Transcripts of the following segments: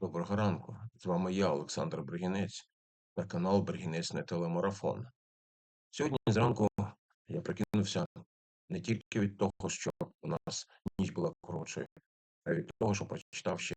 Доброго ранку. З вами я, Олександр Бригінець, та канал Бригінець не телемарафон. Сьогодні зранку я прикинувся не тільки від того, що у нас ніч була коротшою, а від того, що прочитав ще,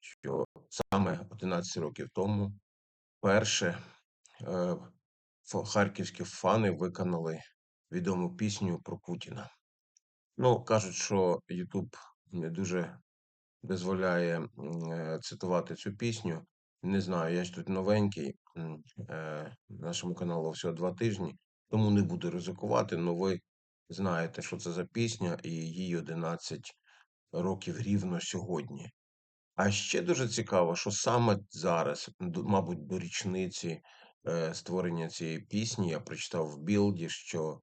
що саме 11 років тому перше е, харківські фани виконали відому пісню про Путіна. Ну, кажуть, що Ютуб не дуже дозволяє е, цитувати цю пісню. Не знаю, я ж тут новенький, е, нашому каналу всього два тижні, тому не буду ризикувати, але ви знаєте, що це за пісня, і їй 11 років рівно сьогодні. А ще дуже цікаво, що саме зараз, мабуть, до річниці е, створення цієї пісні, я прочитав в білді, що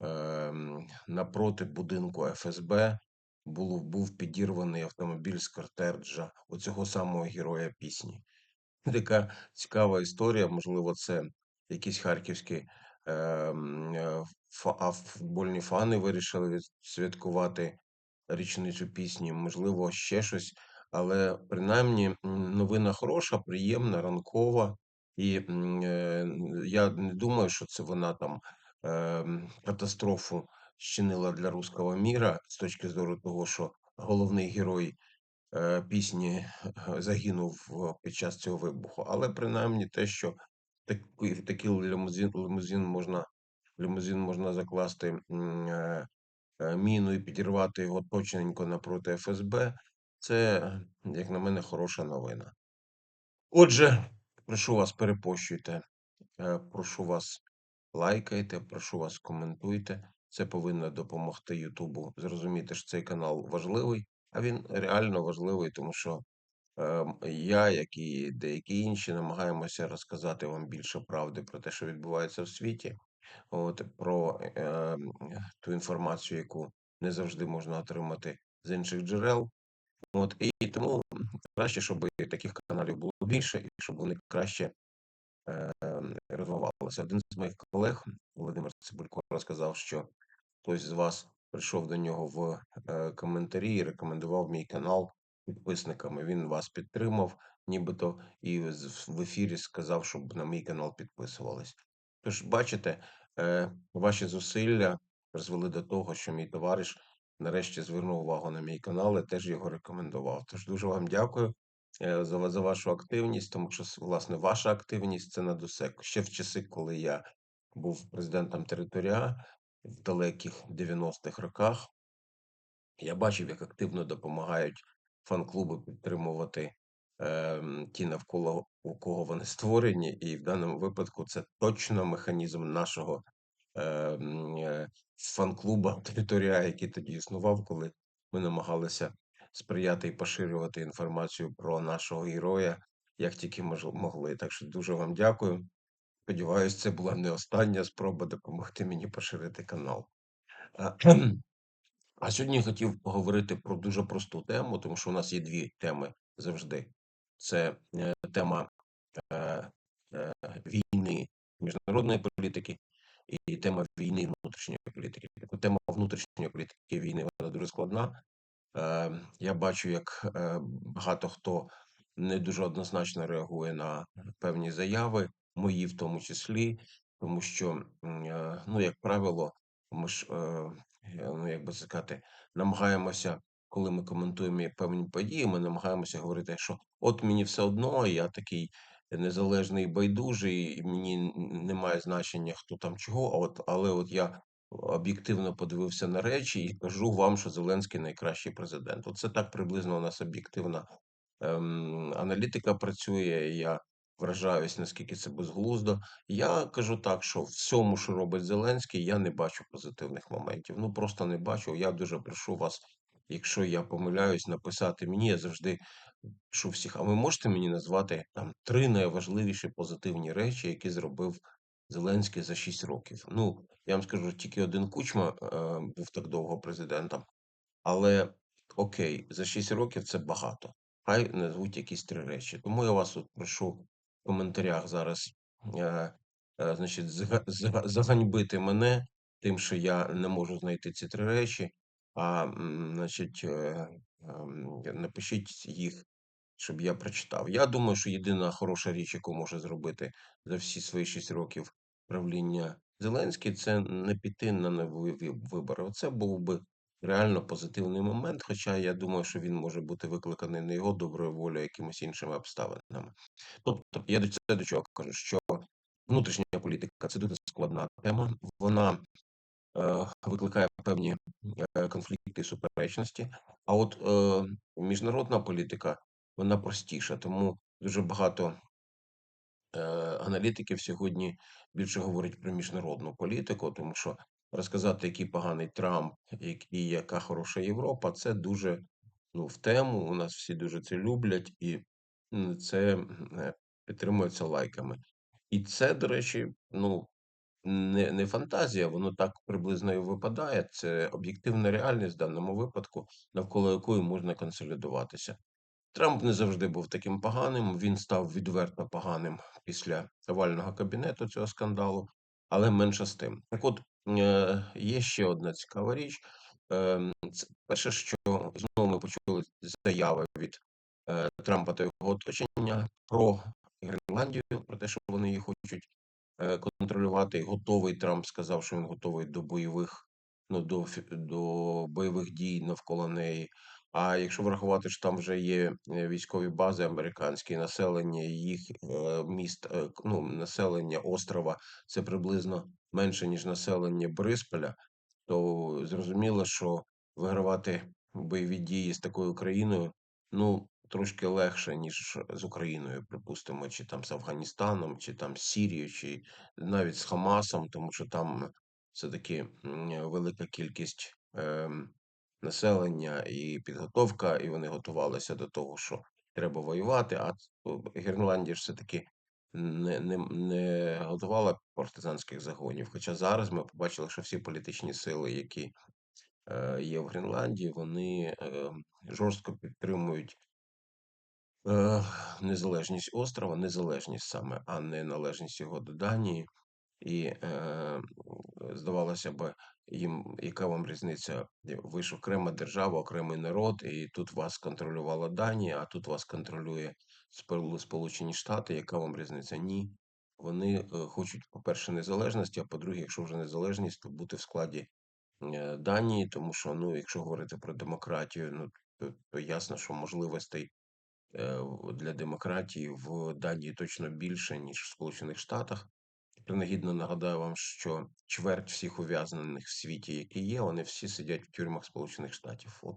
ем, напроти будинку ФСБ було, був підірваний автомобіль з кортеджа оцього самого героя пісні. Така цікава історія. Можливо, це якісь харківські е, фа- футбольні фани вирішили святкувати річницю пісні, можливо, ще щось. Але принаймні новина хороша, приємна, ранкова. І е, я не думаю, що це вона там ем, катастрофу щинила для руського міра з точки зору того, що головний герой е, пісні е, загинув е, під час цього вибуху. Але принаймні те, що такий, такий лімузин, лімузин можна лімузин можна закласти міну і підірвати його точненько напроти ФСБ, це, як на мене, хороша новина. Отже, прошу вас, перепощуйте, прошу вас, лайкайте, прошу вас, коментуйте. Це повинно допомогти Ютубу зрозуміти, що цей канал важливий, а він реально важливий, тому що ем, я, як і деякі інші, намагаємося розказати вам більше правди про те, що відбувається в світі, от, про ем, ту інформацію, яку не завжди можна отримати з інших джерел. От, і тому краще, щоб таких каналів було більше, і щоб вони краще е, розвивалися. Один з моїх колег, Володимир Цибулько, розказав, що хтось з вас прийшов до нього в е, коментарі і рекомендував мій канал підписниками. Він вас підтримав, нібито, і в ефірі сказав, щоб на мій канал підписувались. Тож, бачите, е, ваші зусилля призвели до того, що мій товариш нарешті звернув увагу на мій канал і теж його рекомендував. Тож дуже вам дякую е, за, за вашу активність, тому що власне ваша активність це над усе. Ще в часи, коли я був президентом територіа в далеких 90-х роках, я бачив, як активно допомагають фан-клуби підтримувати ем, ті навколо у кого вони створені, і в даному випадку це точно механізм нашого ем, е, фан-клуба територія, який тоді існував, коли ми намагалися сприяти і поширювати інформацію про нашого героя, як тільки могли. Так що дуже вам дякую. Сподіваюсь, це була не остання спроба допомогти мені поширити канал. А, сьогодні хотів поговорити про дуже просту тему, тому що у нас є дві теми завжди. Це е, тема е, е, війни міжнародної політики і тема війни внутрішньої політики. Тема внутрішньої політики війни вона дуже складна. Я бачу, як багато хто не дуже однозначно реагує на певні заяви, мої в тому числі, тому що, е, ну, як правило, ми ж, е, ну, як би сказати, намагаємося, коли ми коментуємо певні події, ми намагаємося говорити, що от мені все одно, я такий незалежний байдужий, і мені немає значення, хто там чого, а от, але от я об'єктивно подивився на речі і кажу вам, що Зеленський найкращий президент. Оце так приблизно у нас об'єктивна ем, аналітика працює. Я вражаюсь, наскільки це безглуздо. Я кажу так, що в всьому, що робить Зеленський, я не бачу позитивних моментів. Ну просто не бачу. Я дуже прошу вас, якщо я помиляюсь, написати мені. Я завжди пишу всіх. А ви можете мені назвати там три найважливіші позитивні речі, які зробив Зеленський за 6 років? Ну я вам скажу, тільки один кучма е, був так довго президентом, але окей, за 6 років це багато. Хай назвуть якісь три речі. Тому я вас от прошу коментарях зараз е, е, значить, заганьбити мене тим, що я не можу знайти ці три речі. А значить, е, ем, напишіть їх щоб я прочитав. Я думаю, що єдина хороша річ, яку може зробити за всі свої 6 років правління Зеленський, це не піти на нові ві- вибори. Оце був би реально позитивний момент. Хоча я думаю, що він може бути викликаний не його доброю волею, а якимись іншими обставинами. Тобто, я до це до чого кажу, що внутрішня політика це дуже складна тема. Вона е, викликає певні е, конфлікти і суперечності. А от е, міжнародна політика вона простіша, тому дуже багато е, аналітиків сьогодні більше говорять про міжнародну політику, тому що розказати, який поганий Трамп і яка хороша Європа, це дуже ну, в тему. У нас всі дуже це люблять, і це е, підтримується лайками. І це, до речі, ну не, не фантазія, воно так приблизно і випадає. Це об'єктивна реальність в даному випадку, навколо якої можна консолідуватися. Трамп не завжди був таким поганим. Він став відверто поганим після овального кабінету цього скандалу, але менше з тим. Так, от є ще одна цікава річ. Е, це перше, що знову ми почули заяви від е, Трампа та його оточення про Гренландію, про те, що вони її хочуть е, контролювати. Готовий Трамп сказав, що він готовий до бойових, ну до, до бойових дій навколо неї. А якщо врахувати, що там вже є е, військові бази американські, населення їх міст, ну, населення острова це приблизно менше, ніж населення Борисполя, то зрозуміло, що вигравати бойові дії з такою країною, ну, трошки легше, ніж з Україною, припустимо, чи там з Афганістаном, чи там з Сірією, чи навіть з Хамасом, тому що там все-таки велика кількість ем, населення і підготовка, і вони готувалися до того, що треба воювати. А Гренландія ж все-таки не, не, не готувала партизанських загонів. Хоча зараз ми побачили, що всі політичні сили, які е, є в Гренландії, вони е, жорстко підтримують е, незалежність острова, незалежність саме, а не належність його до Данії. І е, здавалося б, їм яка вам різниця? Ви ж окрема держава, окремий народ, і тут вас контролювала Данія, а тут вас контролює Сполучені Штати. Яка вам різниця? Ні. Вони е, хочуть, по-перше, незалежності, а по-друге, якщо вже незалежність, то бути в складі е, Данії, тому що, ну, якщо говорити про демократію, ну то, то ясно, що можливостей е, для демократії в Данії точно більше, ніж в Сполучених Штатах. Принагідно нагадаю вам, що чверть всіх ув'язнених в світі, які є, вони всі сидять в тюрмах Сполучених Штатів. От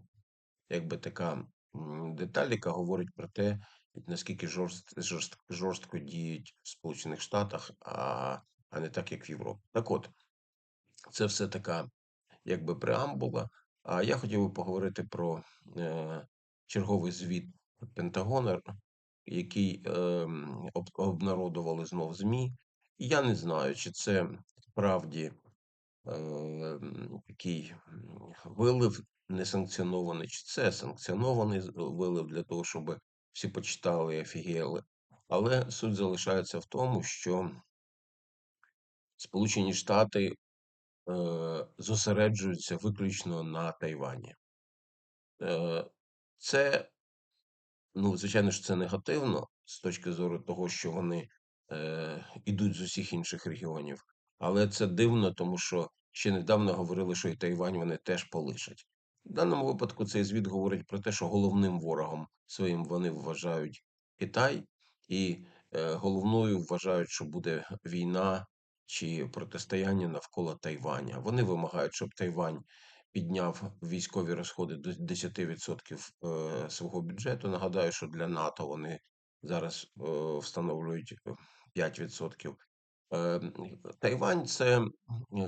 якби така деталь, яка говорить про те, наскільки жорст, жорст, жорстко діють в Сполучених Штатах, а, а не так, як в Європі. Так от, це все така якби преамбула. А я хотів би поговорити про е, черговий звіт Пентагона, який е, об- обнародували знов ЗМІ. І я не знаю, чи це справді е, такий вилив несанкціонований, чи це санкціонований вилив для того, щоб всі почитали і офігели. Але суть залишається в тому, що Сполучені Штати е, зосереджуються виключно на Тайвані. Е, Це, ну, звичайно ж, це негативно з точки зору того, що вони е, ідуть з усіх інших регіонів. Але це дивно, тому що ще недавно говорили, що і Тайвань вони теж полишать. В даному випадку цей звіт говорить про те, що головним ворогом своїм вони вважають Китай, і е, головною вважають, що буде війна чи протистояння навколо Тайваня. Вони вимагають, щоб Тайвань підняв військові розходи до 10% е, свого бюджету. Нагадаю, що для НАТО вони зараз е, встановлюють е, 5%. Е, Тайвань це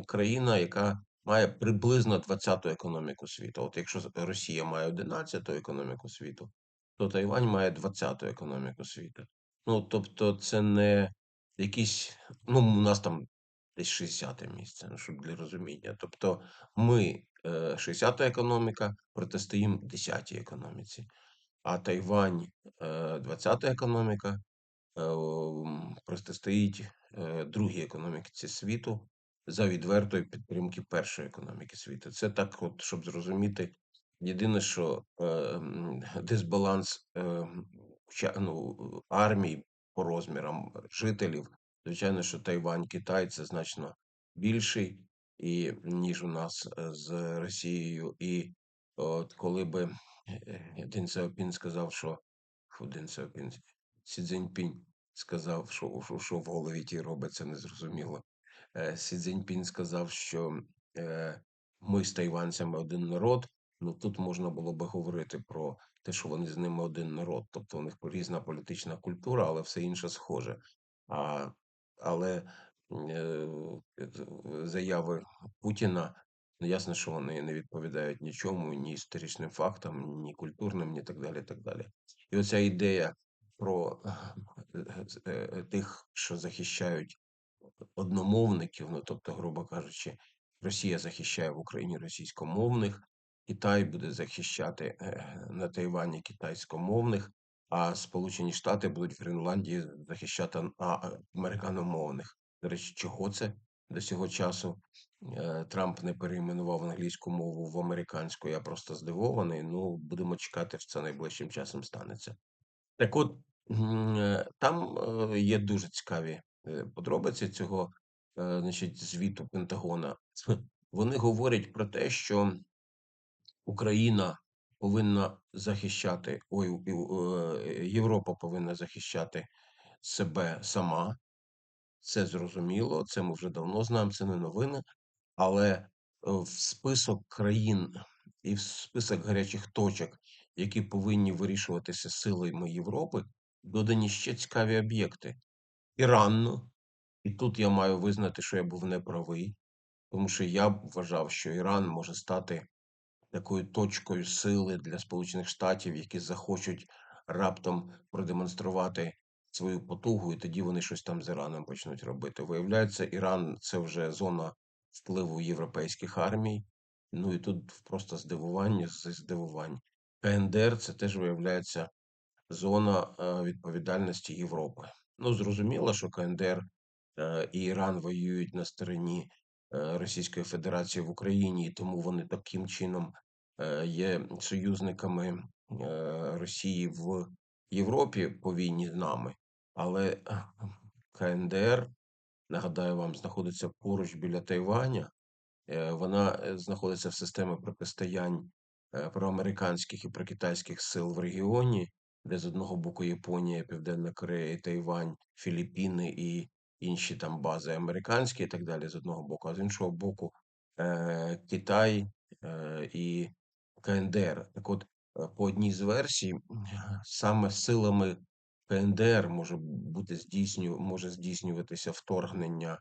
країна, яка має приблизно 20-ту економіку світу. От якщо Росія має 11-ту економіку світу, то Тайвань має 20-ту економіку світу. Ну, тобто, це не якісь, ну, у нас там десь 60-те місце, ну, щоб для розуміння. Тобто, ми е, 60-та економіка протистоїмо 10-й економіці, а Тайвань е, 20-та економіка е, протистоїть е, другій економіці світу за відвертої підтримки першої економіки світу. Це так, от, щоб зрозуміти. Єдине, що е, дисбаланс е, ну, армій по розмірам жителів. Звичайно, що Тайвань, Китай це значно більший, і, ніж у нас е, з Росією. І от коли би е, Ден Сяопін сказав, що фу, Ден Сяопін, Сі Цзіньпінь сказав, що, що, що в голові ті робиться, незрозуміло. Е, Сі Цзіньпін сказав, що е, ми з тайванцями один народ. Ну тут можна було би говорити про те, що вони з ними один народ, тобто у них різна політична культура, але все інше схоже. А, але е, заяви Путіна, ну ясно, що вони не відповідають нічому, ні історичним фактам, ні культурним, ні так далі. так далі. І оця ідея про е, тих, що захищають одномовників, ну тобто, грубо кажучи, Росія захищає в Україні російськомовних, Китай буде захищати е, на Тайвані китайськомовних, а Сполучені Штати будуть в Гренландії захищати американомовних. До речі, чого це до цього часу е, Трамп не перейменував англійську мову в американську? Я просто здивований. Ну, будемо чекати, що це найближчим часом станеться. Так от е, там е, є дуже цікаві е, подробиці цього е, значить, звіту Пентагона. Вони говорять про те, що Україна повинна захищати, ой, е, Європа повинна захищати себе сама. Це зрозуміло, це ми вже давно знаємо, це не новини. Але е, в список країн і в список гарячих точок, які повинні вирішуватися силами Європи, додані ще цікаві об'єкти. Іран, і тут я маю визнати, що я був неправий, тому що я вважав, що Іран може стати такою точкою сили для Сполучених Штатів, які захочуть раптом продемонструвати свою потугу, і тоді вони щось там з Іраном почнуть робити. Виявляється, Іран це вже зона впливу європейських армій. Ну і тут просто здивування з здивувань. КНДР це теж виявляється зона е, відповідальності Європи. Ну, зрозуміло, що КНДР е, і Іран воюють на стороні е, Російської Федерації в Україні, і тому вони таким чином е, є союзниками Росії в Європі по війні з нами. Але КНДР, нагадаю вам, знаходиться поруч біля Тайваня. Вона знаходиться в системі протистоянь проамериканських і прокитайських сил в регіоні, де з одного боку Японія, Південна Корея, Тайвань, Філіппіни і інші там бази американські і так далі, з одного боку, а з іншого боку е, Китай е, і КНДР. Так от, е, по одній з версій, саме силами КНДР може бути здійсню, може здійснюватися вторгнення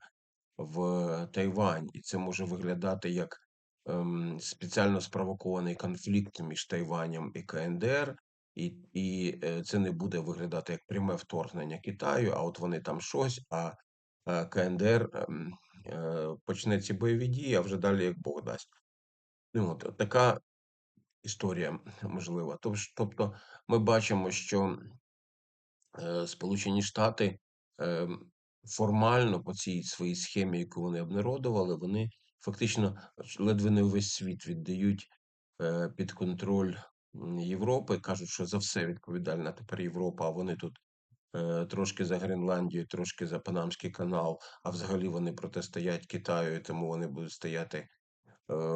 в Тайвань, і це може виглядати як ем, спеціально спровокований конфлікт між Тайванем і КНДР, і, і е, це не буде виглядати як пряме вторгнення Китаю, а от вони там щось, а, КНДР ем, е, почне ці бойові дії, а вже далі як Бог дасть. Ну, от така історія можлива. Тобто, ми бачимо, що е, Сполучені Штати е, формально по цій своїй схемі, яку вони обнародували, вони фактично ледве не увесь світ віддають під контроль Європи. Кажуть, що за все відповідальна тепер Європа, а вони тут е, трошки за Гренландію, трошки за Панамський канал, а взагалі вони протистоять Китаю, тому вони будуть стояти е,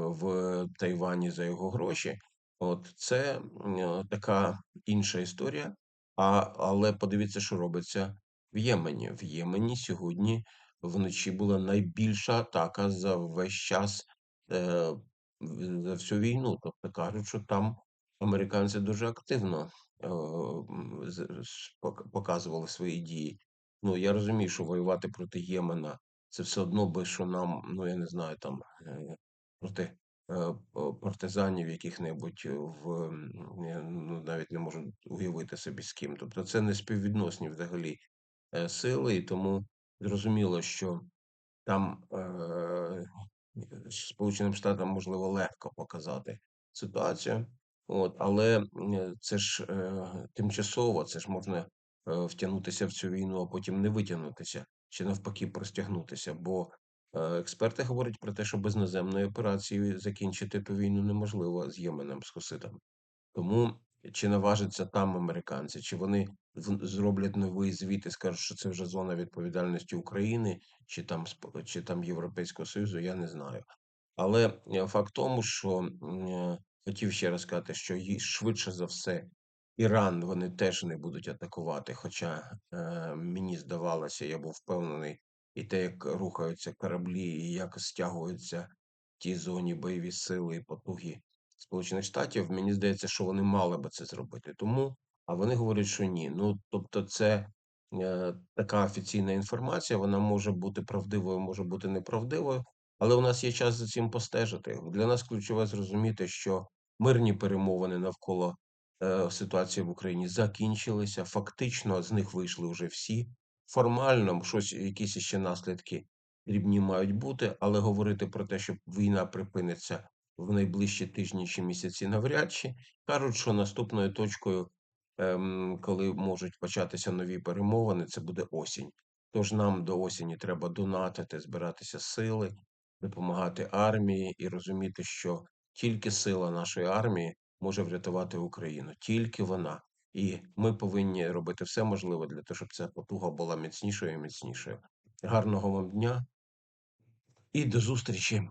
в Тайвані за його гроші. От це е, така інша історія. А, але подивіться, що робиться в Ємені. В Ємені сьогодні вночі була найбільша атака за весь час е, за всю війну. Тобто кажуть, що там американці дуже активно е, показували свої дії. Ну я розумію, що воювати проти Ємена це все одно би, що нам, ну я не знаю, там е, проти е, партизанів яких-небудь в ну, навіть не можу уявити собі з ким. Тобто це не співвідносні взагалі сили, і тому зрозуміло, що там е, Сполученим Штатам можливо легко показати ситуацію. От, але е, це ж е, тимчасово, це ж можна е, втягнутися в цю війну, а потім не витягнутися, чи навпаки простягнутися. Бо е, експерти говорять про те, що без наземної операції закінчити ту війну неможливо з Єменом, з Хуситами. Тому чи наважаться там американці, чи вони в- зроблять новий звіт і скажуть, що це вже зона відповідальності України, чи там чи там Європейського Союзу, я не знаю. Але е, факт тому, що хотів ще раз сказати, що ї- швидше за все Іран вони теж не будуть атакувати. Хоча е, мені здавалося, я був впевнений, і те, як рухаються кораблі, і як стягуються в тій зоні бойові сили і потуги Сполучених Штатів, мені здається, що вони мали би це зробити. Тому, а вони говорять, що ні. Ну тобто, це е, така офіційна інформація, вона може бути правдивою, може бути неправдивою. Але у нас є час за цим постежити. Для нас ключове зрозуміти, що мирні перемовини навколо е, ситуації в Україні закінчилися. Фактично з них вийшли вже всі. Формально щось, якісь ще наслідки дрібні мають бути, але говорити про те, що війна припиниться в найближчі тижні чи місяці, навряд чи кажуть, що наступною точкою, ем, коли можуть початися нові перемовини, це буде осінь. Тож нам до осені треба донатити, збиратися сили, допомагати армії і розуміти, що тільки сила нашої армії може врятувати Україну, тільки вона. І ми повинні робити все можливе для того, щоб ця потуга була міцнішою і міцнішою. Гарного вам дня і до зустрічі